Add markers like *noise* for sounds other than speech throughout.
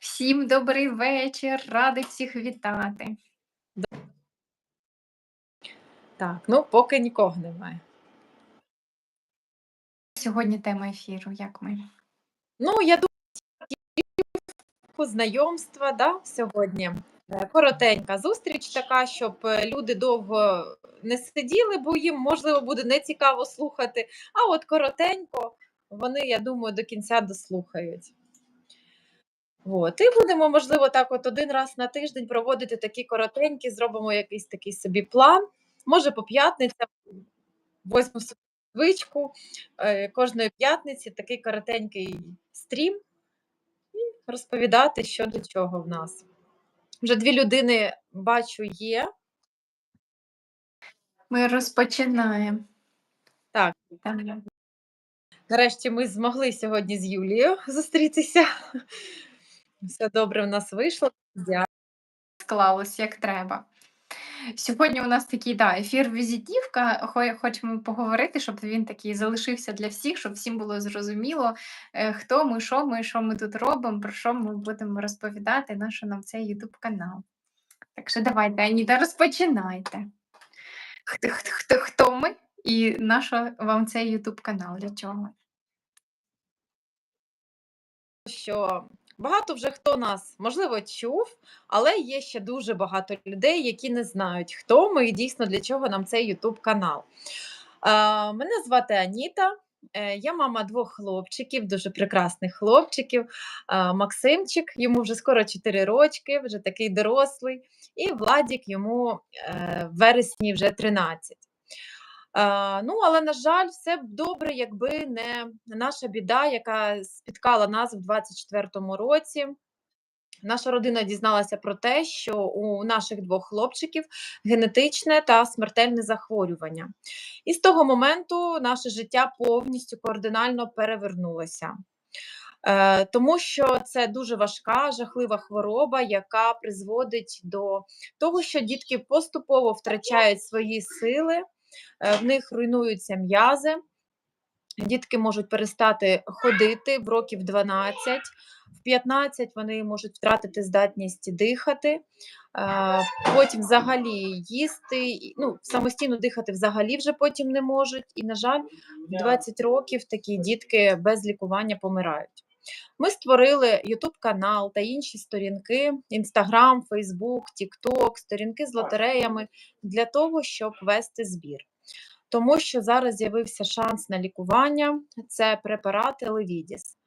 Всім добрий вечір, радий всіх вітати. Так, ну поки нікого немає. Сьогодні тема ефіру, як ми? Ну, я думаю, знайомства да, сьогодні. Е, Коротенька зустріч така, щоб е, люди довго не сиділи, бо їм, можливо, буде нецікаво слухати. А от коротенько вони, я думаю, до кінця дослухають. От. І будемо, можливо, так от один раз на тиждень проводити такі коротенькі, зробимо якийсь такий собі план. Може, по п'ятницям, восьму звичку е, кожної п'ятниці такий коротенький стрім і розповідати, що до чого в нас. Вже дві людини бачу є. Ми розпочинаємо. Так, нарешті ми змогли сьогодні з Юлією зустрітися. Все добре в нас вийшло. Дякую. склалось як треба. Сьогодні у нас такий да, ефір візитівка. Хочемо поговорити, щоб він такий залишився для всіх, щоб всім було зрозуміло, е, хто ми, що ми, що ми тут робимо, про що ми будемо розповідати, на що нам цей YouTube канал. Так що давайте, Аніта, розпочинайте. Хто, хто, хто, хто ми і на що вам цей YouTube канал? Для чого? що багато вже хто нас можливо чув, але є ще дуже багато людей, які не знають, хто ми і дійсно для чого нам цей YouTube канал. Е, мене звати Аніта. е, Я мама двох хлопчиків, дуже прекрасних хлопчиків. Е, Максимчик, йому вже скоро 4 рочки, вже такий дорослий, і Владік йому е, в вересні вже 13. Е, ну, але, на жаль, все б добре, якби не наша біда, яка спіткала нас в 24-му році. Наша родина дізналася про те, що у наших двох хлопчиків генетичне та смертельне захворювання. І з того моменту наше життя повністю кардинально перевернулося. Е, тому що це дуже важка, жахлива хвороба, яка призводить до того, що дітки поступово втрачають свої сили, в них руйнуються м'язи. Дітки можуть перестати ходити в років 12, в 15 вони можуть втратити здатність дихати, е, потім взагалі їсти, ну, самостійно дихати взагалі вже потім не можуть. І, на жаль, в 20 років такі дітки без лікування помирають. Ми створили YouTube канал та інші сторінки: Instagram, Facebook, TikTok, сторінки з лотереями для того, щоб вести збір. Тому що зараз з'явився шанс на лікування це препарат Елевідіс.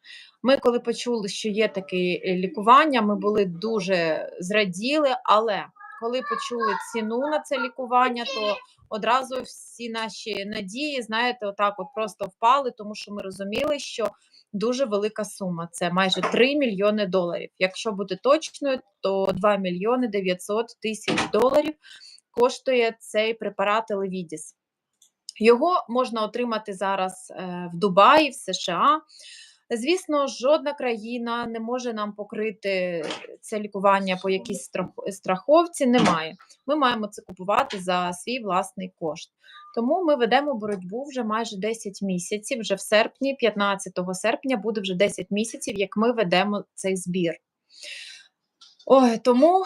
Ми, коли почули, що є таке е, лікування, ми були дуже зраділи, але коли почули ціну на це лікування, то одразу всі наші надії, знаєте, отак от просто впали, тому що ми розуміли, що дуже велика сума це майже 3 мільйони доларів. Якщо бути точною, то 2 мільйони 900 тисяч доларів коштує цей препарат Елевідіс. Його можна отримати зараз е, в Дубаї, в США. Звісно, жодна країна не може нам покрити це лікування по якійсь страховці. Немає. Ми маємо це купувати за свій власний кошт. Тому ми ведемо боротьбу вже майже 10 місяців. Вже в серпні, 15 серпня, буде вже 10 місяців, як ми ведемо цей збір. Ой, тому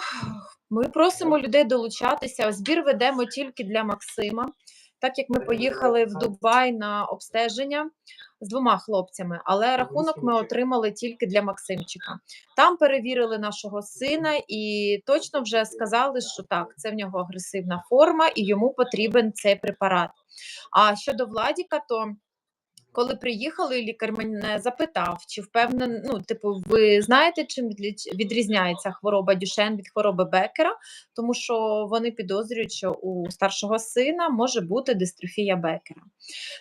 ми просимо людей долучатися. Збір ведемо тільки для Максима так як ми поїхали в Дубай на обстеження з двома хлопцями, але рахунок ми отримали тільки для Максимчика. Там перевірили нашого сина і точно вже сказали, що так, це в нього агресивна форма і йому потрібен цей препарат. А щодо Владіка, то коли приїхали, лікар мене запитав, чи впевнений, ну, типу, ви знаєте, чим відрізняється хвороба Дюшен від хвороби Бекера, тому що вони підозрюють, що у старшого сина може бути дистрофія Бекера.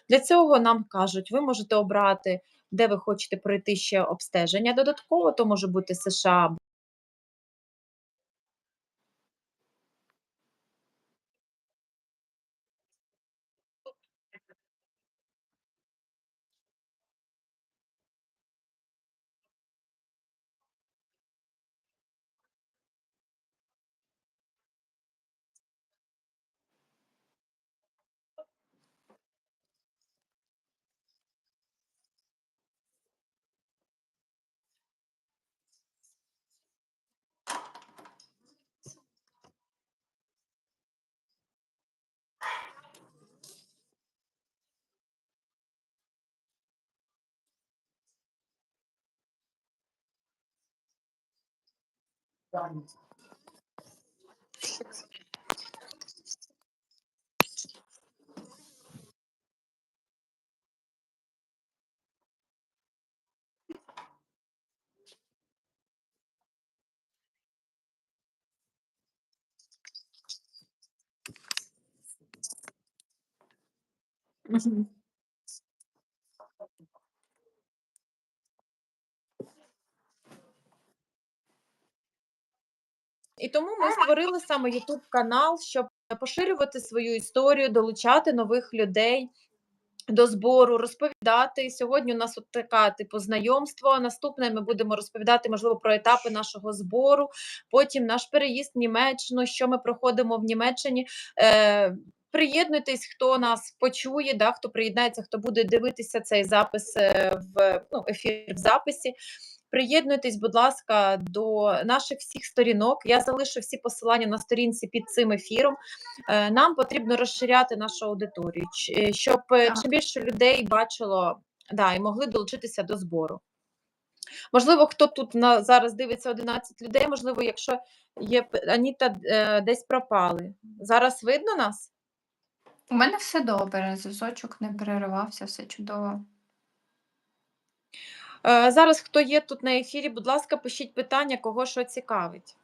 Для цього нам кажуть, ви можете обрати, де ви хочете пройти ще обстеження додатково, то може бути США Мгм. І тому ми створили саме YouTube канал, щоб поширювати свою історію, долучати нових людей до збору, розповідати. Сьогодні у нас от така типу знайомство. Наступне ми будемо розповідати, можливо, про етапи нашого збору. Потім наш переїзд в Німеччину, що ми проходимо в Німеччині. Е, Приєднуйтесь, хто нас почує, да, хто приєднається, хто буде дивитися цей запис е, в ну, ефір в записі. Приєднуйтесь, будь ласка, до наших всіх сторінок. Я залишу всі посилання на сторінці під цим ефіром. Е, Нам потрібно розширяти нашу аудиторію, е, щоб е, чим більше людей бачило да, і могли долучитися до збору. Можливо, хто тут на зараз дивиться 11 людей, можливо, якщо є Аніта е, десь пропали. Зараз видно нас? У мене все добре, зв'язочок не переривався, все чудово. Е, Зараз хто є тут на ефірі, будь ласка, пишіть питання, кого що цікавить.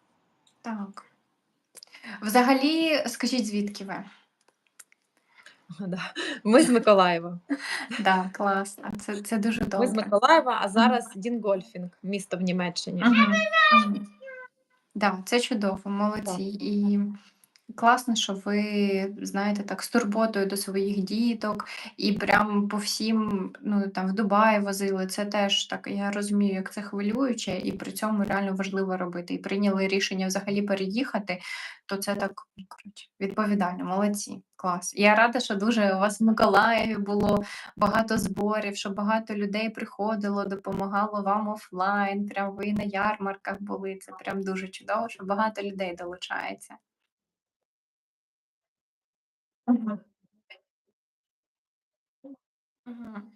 Так. Взагалі, скажіть, звідки ви? Да. Ми з Миколаєва. *laughs* Да, класно. Це, це дуже Ми з. Миколаєва, а зараз Дінгольфінг, місто в Німеччині. Угу. Угу. Да, це чудово, молодці. І класно, що ви знаєте так з турботою до своїх діток, і прям по всім, ну там в Дубай возили. Це теж так. Я розумію, як це хвилююче, і при цьому реально важливо робити. І прийняли рішення взагалі переїхати, то це так коротше, відповідально, молодці. Клас. Я рада, що дуже у вас в Миколаєві було багато зборів, що багато людей приходило, допомагало вам офлайн. Прям ви на ярмарках були. Це прям дуже чудово, що багато людей долучається. Мгм. Мгм.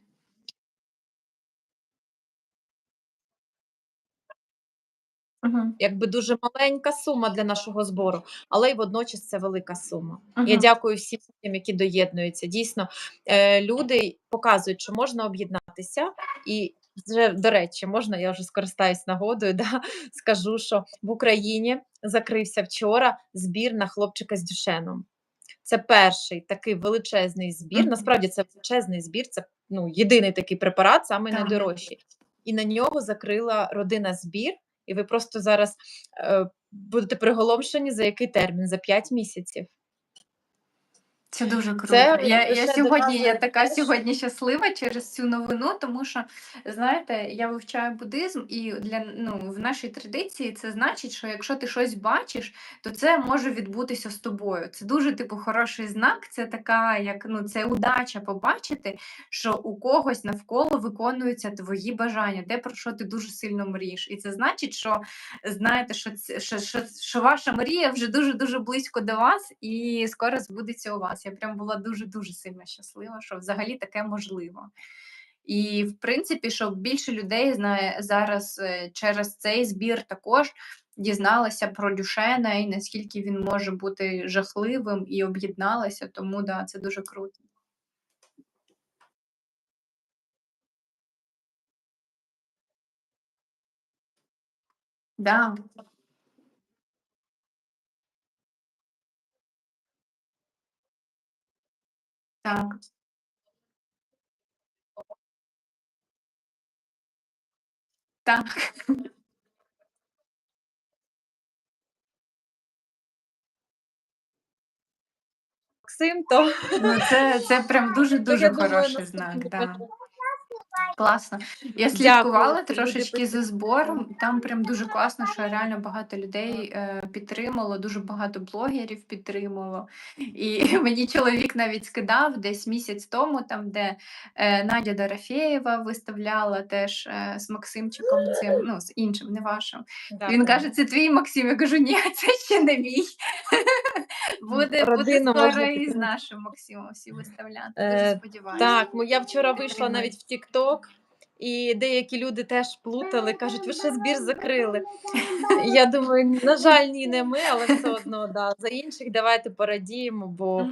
Мгм. Якби дуже маленька сума для нашого збору, але й водночас це велика сума. Я Мгм. дякую всім, людям, які доєднуються. Дійсно, е, люди показують, що можна об'єднатися, і вже до речі, можна, я вже скористаюсь нагодою, *laughs* да, скажу, що в Україні закрився вчора збір на хлопчика з дюшеном. Це перший такий величезний збір. Насправді це величезний збір, це ну, єдиний такий препарат, саме Так. найдорожчий. І на нього закрила родина збір. І ви просто зараз е, будете приголомшені за який термін? За 5 місяців. Це дуже круто. Це я, я сьогодні я така сьогодні щаслива через цю новину, тому що знаєте, я вивчаю буддизм, і для ну в нашій традиції це значить, що якщо ти щось бачиш, то це може відбутися з тобою. Це дуже типу хороший знак. Це така, як ну це удача побачити, що у когось навколо виконуються твої бажання, те про що ти дуже сильно мрієш. І це значить, що знаєте, що що, що, що ваша мрія вже дуже дуже близько до вас, і скоро збудеться у вас. Я прям була дуже дуже сильно щаслива, що взагалі таке можливо. І в принципі, щоб більше людей знає зараз е, через цей збір також дізналася про Дюшена і наскільки він може бути жахливим, і об'єдналася. Тому да, це дуже круто. Да, так. Так. Максим, то Ну, це, це прям дуже-дуже я думаю, хороший знак. Да. Класно. Я слідкувала трошечки за збором. Там прям дуже класно, що реально багато людей е, підтримало, дуже багато блогерів підтримало. І *laughs* мені чоловік навіть скидав десь місяць тому, там, де е, Надя Дорофєєва виставляла теж е, з Максимчиком, цим, ну, з іншим, не вашим. Він Дякую. каже, це твій Максим. Я кажу, ні, *laughs* це ще не мій. Буде, буде скоро і з нашим Максимом всі виставляти. Е, Дуже сподіваюся. Так, я вчора вийшла навіть в TikTok І деякі люди теж плутали, кажуть, ви ще збір закрили. *laughs* Я думаю, на жаль, ні, не ми, але все одно, да. За інших давайте порадіємо, бо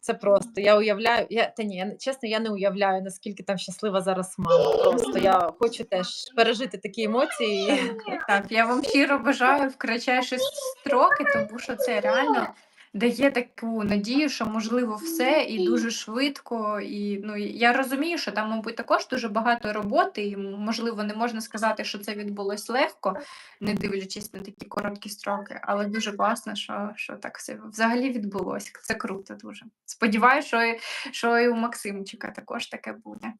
це просто. Я уявляю, я та ні, я чесно, я не уявляю, наскільки там щаслива зараз мама. Просто я хочу теж пережити такі емоції. Так, я вам щиро бажаю в кратчайші строки, тому що це реально дає таку надію, що можливо все і дуже швидко. І ну я розумію, що там, мабуть, також дуже багато роботи, і можливо, не можна сказати, що це відбулось легко, не дивлячись на такі короткі строки, але дуже класно, що, що так все взагалі відбулося. Це круто дуже. Сподіваюся, що, і- що і у Максимчика також таке буде.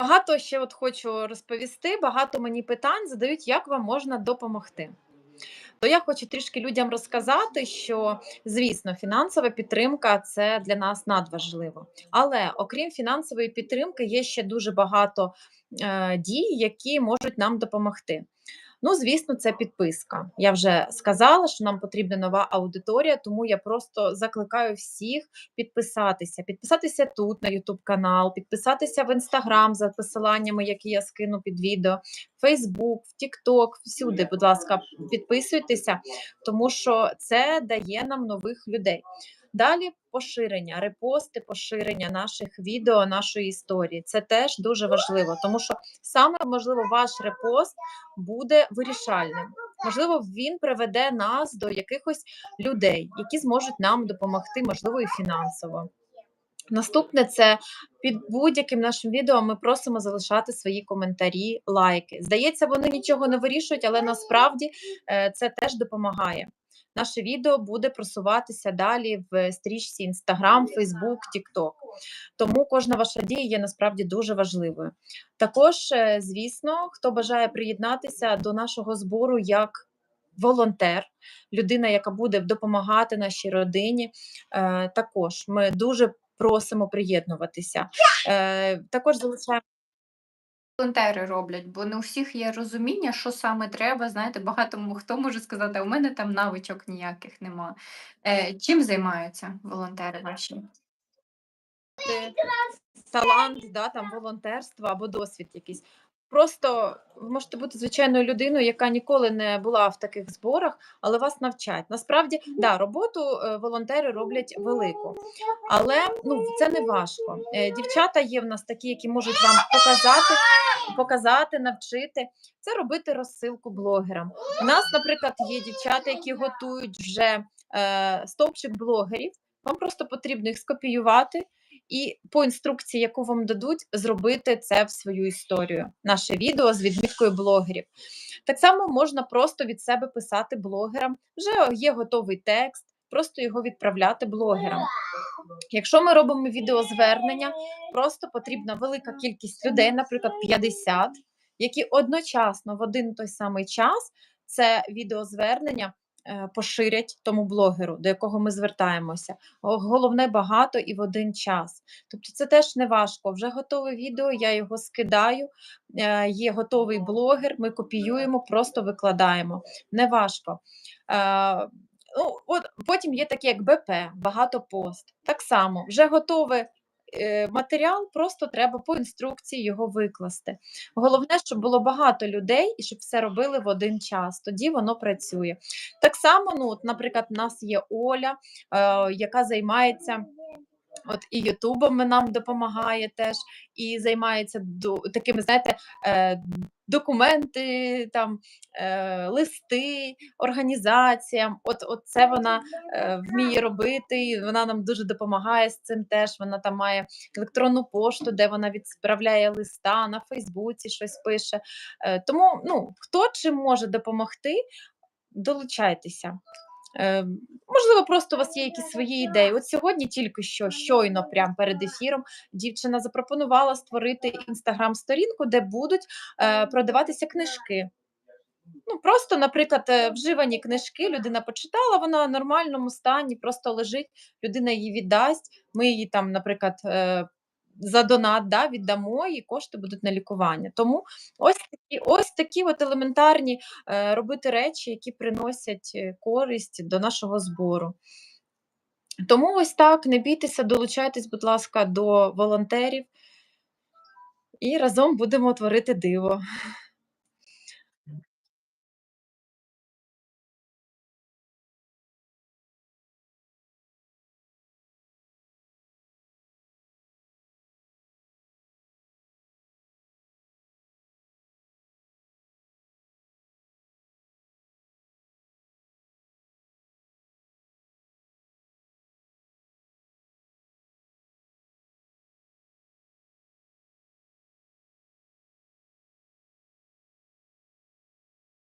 Багато ще от хочу розповісти, багато мені питань задають, як вам можна допомогти. То я хочу трішки людям розказати, що звісно, фінансова підтримка це для нас надважливо. Але окрім фінансової підтримки, є ще дуже багато е, дій, які можуть нам допомогти. Ну, звісно, це підписка. Я вже сказала, що нам потрібна нова аудиторія, тому я просто закликаю всіх підписатися. Підписатися тут на YouTube канал, підписатися в Instagram за посиланнями, які я скину під відео, Facebook, TikTok, всюди, будь ласка, підписуйтеся, тому що це дає нам нових людей. Далі поширення, репости, поширення наших відео, нашої історії. Це теж дуже важливо, тому що саме можливо ваш репост буде вирішальним. Можливо, він приведе нас до якихось людей, які зможуть нам допомогти, можливо, і фінансово. Наступне це під будь-яким нашим відео ми просимо залишати свої коментарі, лайки. Здається, вони нічого не вирішують, але насправді е, це теж допомагає. Наше відео буде просуватися далі в стрічці Instagram, Facebook, TikTok. Тому кожна ваша дія є насправді дуже важливою. Також, е, звісно, хто бажає приєднатися до нашого збору як волонтер, людина, яка буде допомагати нашій родині, е, також ми дуже просимо приєднуватися. Е, також залишаємо. Волонтери роблять, бо не у всіх є розуміння, що саме треба. Знаєте, багато хто може сказати, а у мене там навичок ніяких нема. Е, чим займаються волонтери ваші? талант, да, там волонтерство або досвід якийсь. Просто ви можете бути звичайною людиною, яка ніколи не була в таких зборах, але вас навчать. Насправді, да, роботу е, волонтери роблять велику, але ну це не важко. Е, Дівчата є в нас такі, які можуть вам показати, показати, навчити. Це робити розсилку блогерам. У нас, наприклад, є дівчата, які готують вже е, стовпчик блогерів. Вам просто потрібно їх скопіювати і по інструкції, яку вам дадуть, зробити це в свою історію. Наше відео з відміткою блогерів. Так само можна просто від себе писати блогерам. Вже є готовий текст, просто його відправляти блогерам. Якщо ми робимо відеозвернення, просто потрібна велика кількість людей, наприклад, 50, які одночасно в один той самий час це відеозвернення поширять тому блогеру, до якого ми звертаємося. Головне багато і в один час. Тобто це теж не важко. Вже готове відео, я його скидаю. е, Є готовий блогер, ми копіюємо, просто викладаємо. Не важко. Е, Ну, от потім є такі, як БП, багатопост. Так само, вже готовий е, матеріал, просто треба по інструкції його викласти. Головне, щоб було багато людей і щоб все робили в один час. Тоді воно працює. Так само, ну, от, наприклад, у нас є Оля, е, яка займається. От і Ютубом нам допомагає теж, і займається такими, знаєте, е, документи, там, е, листи організаціям. От, от це вона е, вміє робити, і вона нам дуже допомагає з цим теж. Вона там має електронну пошту, де вона відправляє листа на Фейсбуці, щось пише. Тому ну, хто чим може допомогти, долучайтеся. Е, можливо, просто у вас є якісь свої ідеї. От сьогодні тільки що, щойно, прямо перед ефіром, дівчина запропонувала створити інстаграм-сторінку, де будуть е, продаватися книжки. Ну, просто, наприклад, е, вживані книжки, людина почитала, вона в нормальному стані, просто лежить, людина її віддасть, ми її там, наприклад, е, за донат да, віддамо, і кошти будуть на лікування. Тому ось такі, ось такі от елементарні е, робити речі, які приносять е, користь до нашого збору. Тому ось так, не бійтеся, долучайтесь, будь ласка, до волонтерів. І разом будемо творити диво.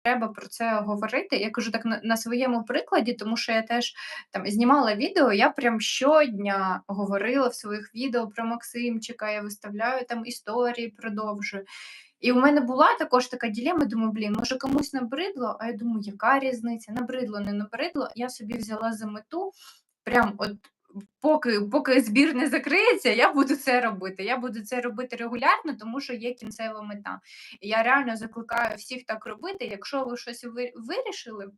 Треба про це говорити. Я кажу так на на своєму прикладі, тому що я теж там знімала відео, я прям щодня говорила в своїх відео про Максимчика, я виставляю там історії, продовжую. І у мене була також така дилема, думаю, блін, може комусь набридло, а я думаю, яка різниця? Набридло, не набридло. Я собі взяла за мету прям от поки поки збір не закриється, я буду це робити. Я буду це робити регулярно, тому що є кінцева мета. І я реально закликаю всіх так робити. Якщо ви щось ви вирішили.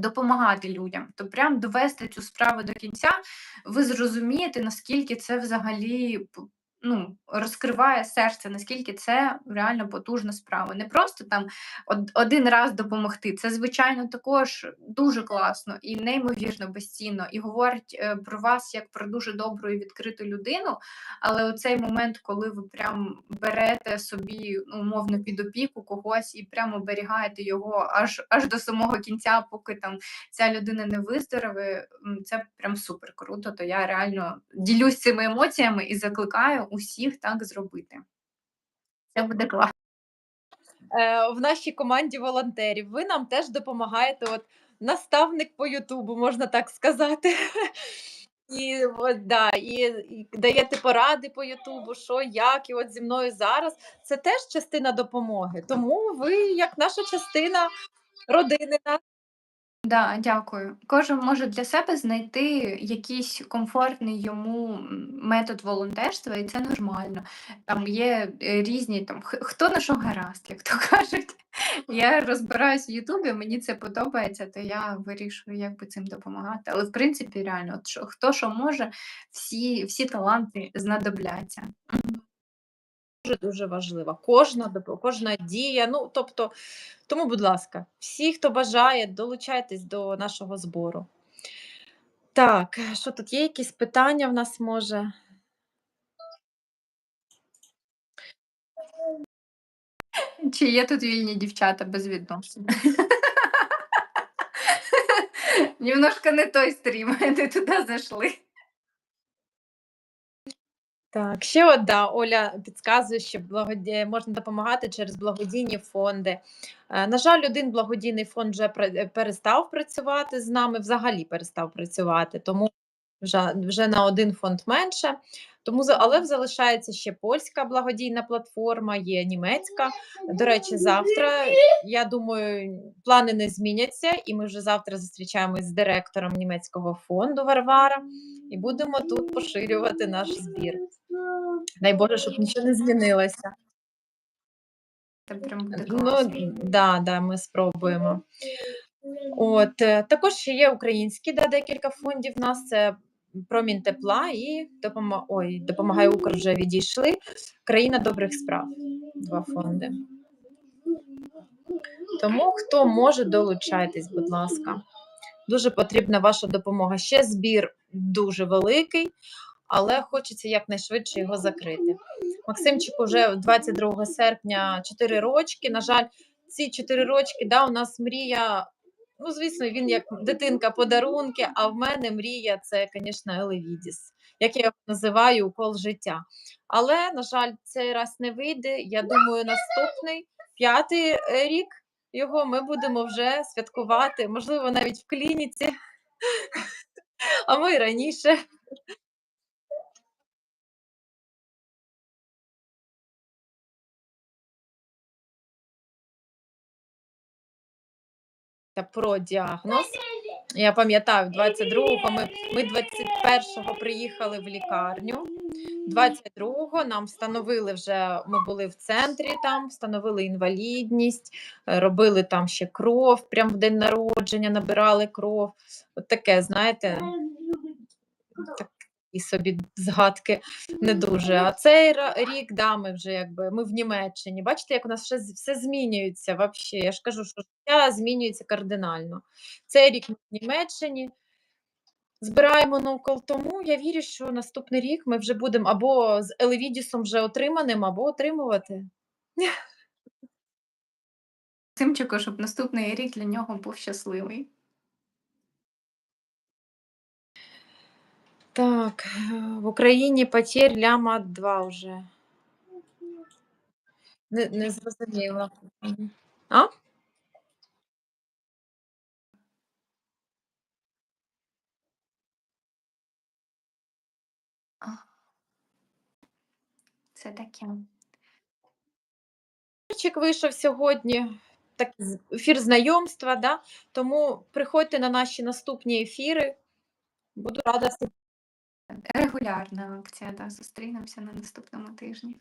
Допомагати людям, то прям довести цю справу до кінця, ви зрозумієте, наскільки це взагалі ну, розкриває серце, наскільки це реально потужна справа. Не просто там од один раз допомогти. Це, звичайно, також дуже класно і неймовірно безцінно, і говорить, е, про вас як про дуже добру і відкриту людину. Але оцей момент, коли ви прям берете собі, ну, умовно, під опіку когось і прямо оберігаєте його аж аж до самого кінця, поки там ця людина не виздорове, це прям супер круто. То я реально ділюсь цими емоціями і закликаю усіх так зробити. Це буде класно. Е, в нашій команді волонтерів. Ви нам теж допомагаєте, от наставник по Ютубу, можна так сказати. *laughs* І от да, і, і даєте поради по Ютубу, що, як, і от зі мною зараз. Це теж частина допомоги. Тому ви, як наша частина родини, нас Да, дякую. Кожен може для себе знайти якийсь комфортний йому метод волонтерства, і це нормально. Там є е, різні там хто на що гаразд, як то *laughs* кажуть. Я розбираюсь в Ютубі, мені це подобається, то я вирішую, як би цим допомагати. Але в принципі, реально, от хто що може, всі, всі таланти знадобляться. Дуже дуже важлива. Кожна кожна дія. Ну тобто, тому, будь ласка, всі, хто бажає, долучайтесь до нашого збору. Так, що тут є якісь питання в нас може? Чи є тут вільні дівчата без відносин? *laughs* Немножко не той стрім, *laughs* не туди зайшли. Так, ще от, да, Оля підказує, що благоді... можна допомагати через благодійні фонди. Е, На жаль, один благодійний фонд вже е, перестав працювати з нами, взагалі перестав працювати, тому вже, вже на один фонд менше. Тому, але залишається ще польська благодійна платформа, є німецька. До речі, завтра, я думаю, плани не зміняться, і ми вже завтра зустрічаємось з директором німецького фонду Варвара і будемо тут поширювати наш збір. Дай Боже, щоб нічого не змінилося. Це прям буде Ну, да, да, ми спробуємо. От, е, також ще є українські, да, декілька фондів у нас. Це Промінь тепла і допомо... Ой, допомагає Укр вже відійшли. Країна добрих справ. Два фонди. Тому хто може, долучайтесь, будь ласка. Дуже потрібна ваша допомога. Ще збір дуже великий, але хочеться якнайшвидше його закрити. Максимчику вже 22 серпня 4 рочки. На жаль, ці 4 рочки, да, у нас мрія. Ну, звісно, він як дитинка подарунки, а в мене мрія це, звісно, Елевідіс, як я його називаю, укол життя. Але, на жаль, цей раз не вийде. Я думаю, наступний п'ятий е, рік його ми будемо вже святкувати, можливо, навіть в клініці, *laughs* а ми раніше. Та про діагноз. Я пам'ятаю, 22-го ми, ми 21-го приїхали в лікарню. 22-го нам встановили вже, ми були в центрі там, встановили інвалідність, е, робили там ще кров, прямо в день народження набирали кров. От таке, знаєте, так, і собі згадки не дуже. А цей рік, да, ми вже якби ми в Німеччині. Бачите, як у нас все, все змінюється вообще. Я ж кажу, що життя змінюється кардинально. Цей рік ми в Німеччині. Збираємо ноукол, тому я вірю, що наступний рік ми вже будемо або з Елевідісом вже отриманим, або отримувати. Симчику, щоб наступний рік для нього був щасливий. Так, в Україні потерь ляма 2 вже. Не, не зрозуміла. А? Це таке. Ефірчик вийшов сьогодні. Так, ефір знайомства, да? тому приходьте на наші наступні ефіри. Буду рада. Регулярна акція, да, зустрінемося на наступному тижні.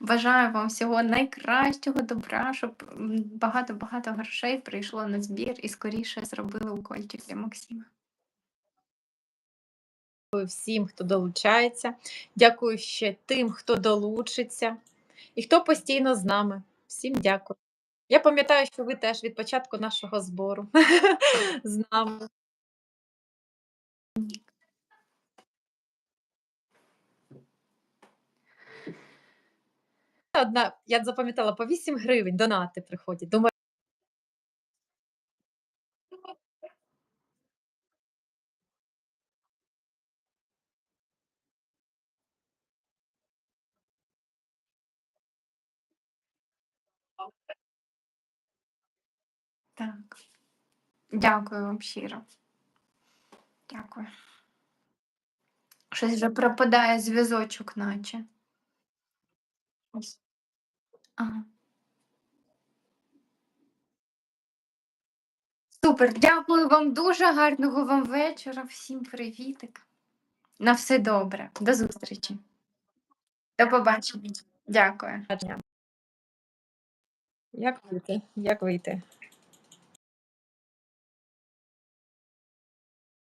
Бажаю вам всього найкращого добра, щоб багато-багато грошей прийшло на збір і скоріше зробили укольчик для Максима. Дякую всім, хто долучається. Дякую ще тим, хто долучиться і хто постійно з нами. Всім дякую. Я пам'ятаю, що ви теж від початку нашого збору *laughs* з нами. Одна, я запам'ятала, по 8 гривень донати приходять. Думаю, Так. Дякую вам щиро. Дякую. Щось вже пропадає зв'язочок, наче. Ось. Ага. Супер, дякую вам дуже гарного вам вечора. Всім привітик. На все добре. До зустрічі. До побачення. Дякую. як вийти? Як вийти?